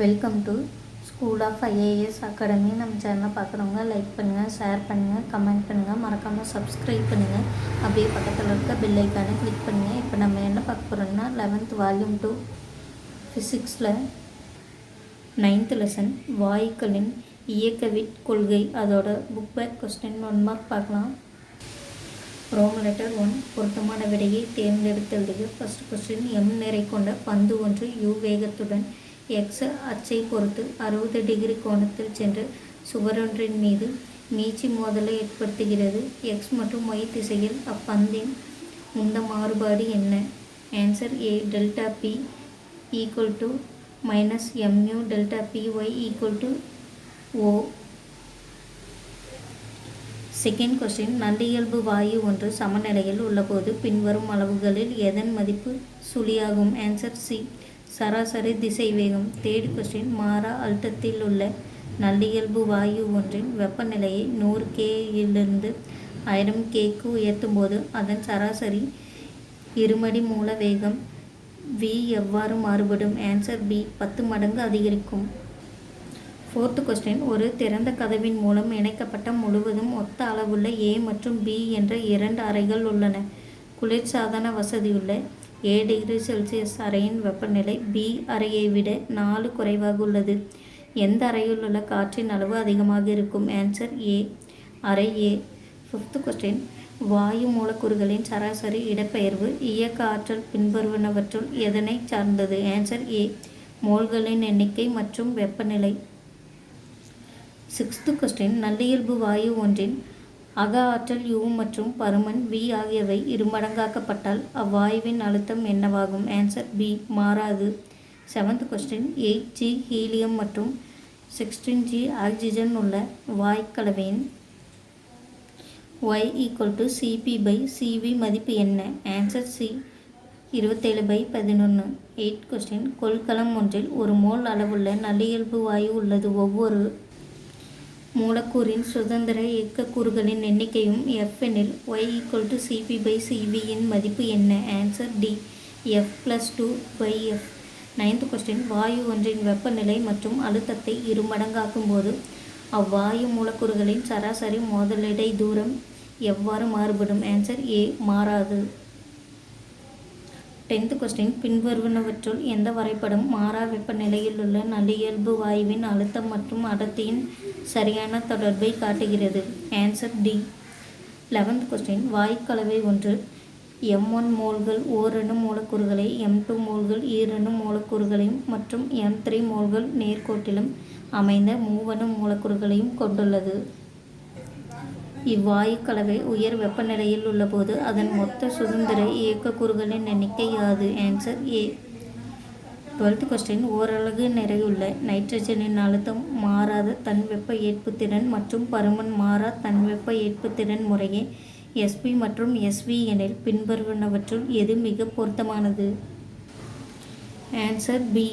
Welcome to school of IAS academy நம்ம சேனலை பார்க்குறவங்க லைக் பண்ணுங்கள் ஷேர் பண்ணுங்கள் கமெண்ட் பண்ணுங்கள் மறக்காமல் சப்ஸ்கிரைப் பண்ணுங்கள் அப்படியே பக்கத்தில் இருக்க பெல் ஐக்கானை கிளிக் பண்ணுங்கள் இப்போ நம்ம என்ன பார்க்க போகிறோம்னா லெவன்த் வால்யூம் டூ ஃபிசிக்ஸில் நைன்த் லெசன் வாயுக்களின் இயக்கவிட் கொள்கை. அதோட book back question one mark பார்க்கலாம். ரோம் லெட்டர் ஒன் பொருத்தமான விடையை தேர்ந்தெடுத்தது ஃபர்ஸ்ட் கொஸ்டின் எம் நிறை கொண்ட பந்து ஒன்று யூ வேகத்துடன் எக்ஸ் அச்சை பொறுத்து அறுபது டிகிரி கோணத்தில் சென்று சுவரொன்றின் மீது மீச்சி மோதலை ஏற்படுத்துகிறது. எக்ஸ் மற்றும் ஒய் திசையில் அப்பந்தின் உந்த மாறுபாடு என்ன? Answer A delta P equal to minus m u delta P Y equal to O second question நல்லியல்பு வாயு ஒன்று சமநிலையில் உள்ளபோது பின்வரும் அளவுகளில் எதன் மதிப்பு சுழியாகும்? ஆன்சர் சி சராசரி திசைவேகம் தேர்ட் கொஸ்டின் மாறா அழுத்தத்தில் உள்ள நல்லியல்பு வாயு ஒன்றின் வெப்பநிலையை நூறு கேயிலிருந்து ஆயிரம் கேக்கு உயர்த்தும் போது அதன் சராசரி இருமடி மூல வேகம் வி எவ்வாறு மாறுபடும்? ஆன்சர் பி பத்து மடங்கு அதிகரிக்கும். ஃபோர்த்து கொஸ்டின் ஒரு திறந்த கதவின் மூலம் இணைக்கப்பட்ட முழுவதும் ஒத்த அளவுள்ள ஏ மற்றும் பி என்ற இரண்டு அறைகள் உள்ளன. குளிர்சாதன வசதியுள்ள ஏ டிகிரி செல்சியஸ் அறையின் வெப்பநிலை பி அறையை விட நாலு குறைவாக உள்ளது. எந்த அறையில் உள்ள காற்றின் அளவு அதிகமாக இருக்கும்? ஆன்சர் ஏ அறை ஏ ஃபிஃப்த் கொஸ்டின் வாயு மூலக்கூறுகளின் சராசரி இடப்பெயர்வு இயக்க ஆற்றல் பின்வருவனவற்றுள் எதனை சார்ந்தது? ஆன்சர் ஏ மோல்களின் எண்ணிக்கை மற்றும் வெப்பநிலை. சிக்ஸ்த்து கொஸ்டின் நல்லியல்பு வாயு ஒன்றின் அக ஆற்றல் யூ மற்றும் பருமன் வி ஆகியவை இருமடங்காக்கப்பட்டால் அவ்வாயுவின் அழுத்தம் என்னவாகும்? ஆன்சர் பி மாறாது. Seventh question eight G helium மற்றும் சிக்ஸ்டீன் ஜி ஆக்சிஜன் உள்ள வாய்க்கலவையின் Y equal to CP by CV மதிப்பு என்ன? ஆன்சர் சி இருபத்தேழு பை பதினொன்று எயிட் கொஸ்டின் கொள்கலம் ஒன்றில் ஒரு மோல் அளவுள்ள நல்லியல்பு வாயு உள்ளது. ஒவ்வொரு மூலக்கூறின் சுதந்திர இயக்கக்கூறுகளின் எண்ணிக்கையும் எஃப் எனில் Y equal to CP by சிவியின் மதிப்பு என்ன? Answer D F plus two by F ninth question வாயு ஒன்றின் வெப்பநிலை மற்றும் அழுத்தத்தை இருமடங்காக்கும் போது அவ்வாயு மூலக்கூறுகளின் சராசரி மோதலிடை தூரம் எவ்வாறு மாறுபடும்? ஆன்சர் ஏ மாறாது. டென்த் கொஸ்டின் பின்வருவனவற்றுள் எந்த வரைபடம் மாறா வெப்பநிலையில் உள்ள நல்லியல்பு வாயுவின் அழுத்தம் மற்றும் அடர்த்தியின் சரியான தொடர்பை காட்டுகிறது? ஆன்சர் டி லெவன்த் கொஸ்டின் வாயுக்கலவை ஒன்று. எம் ஒன் மோல்கள் ஓரணு மூலக்கூறுகளை எம் டூ மோல்கள் ஈரணு e மூலக்கூறுகளையும் மற்றும் எம் த்ரீ மோல்கள் நேர்கோட்டிலும் அமைந்த மூவணு மூலக்கூறுகளையும் கொண்டுள்ளது. இவ்வாயு கலவை உயர் வெப்பநிலையில் உள்ளபோது அதன் மொத்த சுதந்திர இயக்கக்கூறுகளின் எண்ணிக்கை யாது? ஆன்சர் ஏ டுவெல்த் கொஸ்டின் ஓரலகு நிறையுள்ள நைட்ரஜனின் அழுத்தம் மாறாத தன்வெப்ப ஏற்புத்திறன் மற்றும் பருமன் மாறா தன்வெப்ப ஏற்புத்திறன் முறையே எஸ்பி மற்றும் எஸ்வி எனில் பின்வருவனவற்றுள் எது மிக பொருத்தமானது? Answer B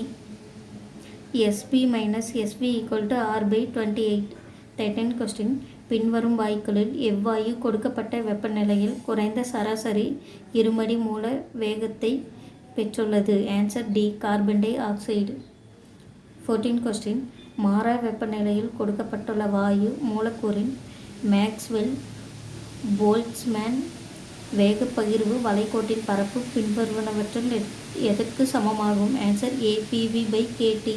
SP minus SP equal to R by twenty eight thirteen question பின்வரும் வாயுக்களில் எவ்வாயு கொடுக்கப்பட்ட வெப்பநிலையில் குறைந்த சராசரி இருமடி மூல வேகத்தை பெற்றுள்ளது? Answer D carbon dioxide fourteen question மாறா வெப்பநிலையில் கொடுக்கப்பட்டுள்ள வாயு மூலக்கூறின் மேக்ஸ்வெல் போல்ட்ஸ்மேன் வேக பகிர்வு வளைகோட்டின் பரப்பு பின்வருவனவற்றில் எதற்கு சமமாகும்? Answer ABV by KD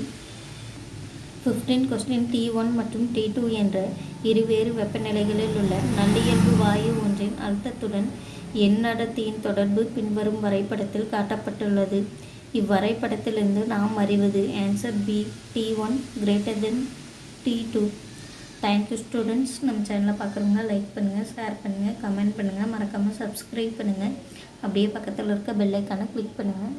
fifteen question T one மற்றும் டி டூ என்ற இருவேறு வெப்பநிலைகளில் உள்ள நல்லியல்பு வாயு ஒன்றின் அழுத்தத்துடன் எண்ணடத்தியின் தொடர்பு பின்வரும் வரைபடத்தில் காட்டப்பட்டுள்ளது. இவ்வரைபடத்திலிருந்து நாம் அறிவது answer B T one greater than T two thank you students நம்ம சேனலை பார்க்குறவங்க லைக் பண்ணுங்கள் ஷேர் பண்ணுங்கள் கமெண்ட் பண்ணுங்கள் மறக்காமல் சப்ஸ்கிரைப் பண்ணுங்கள் அப்படியே பக்கத்தில் இருக்க பெல்லைக்கான கிளிக் பண்ணுங்கள்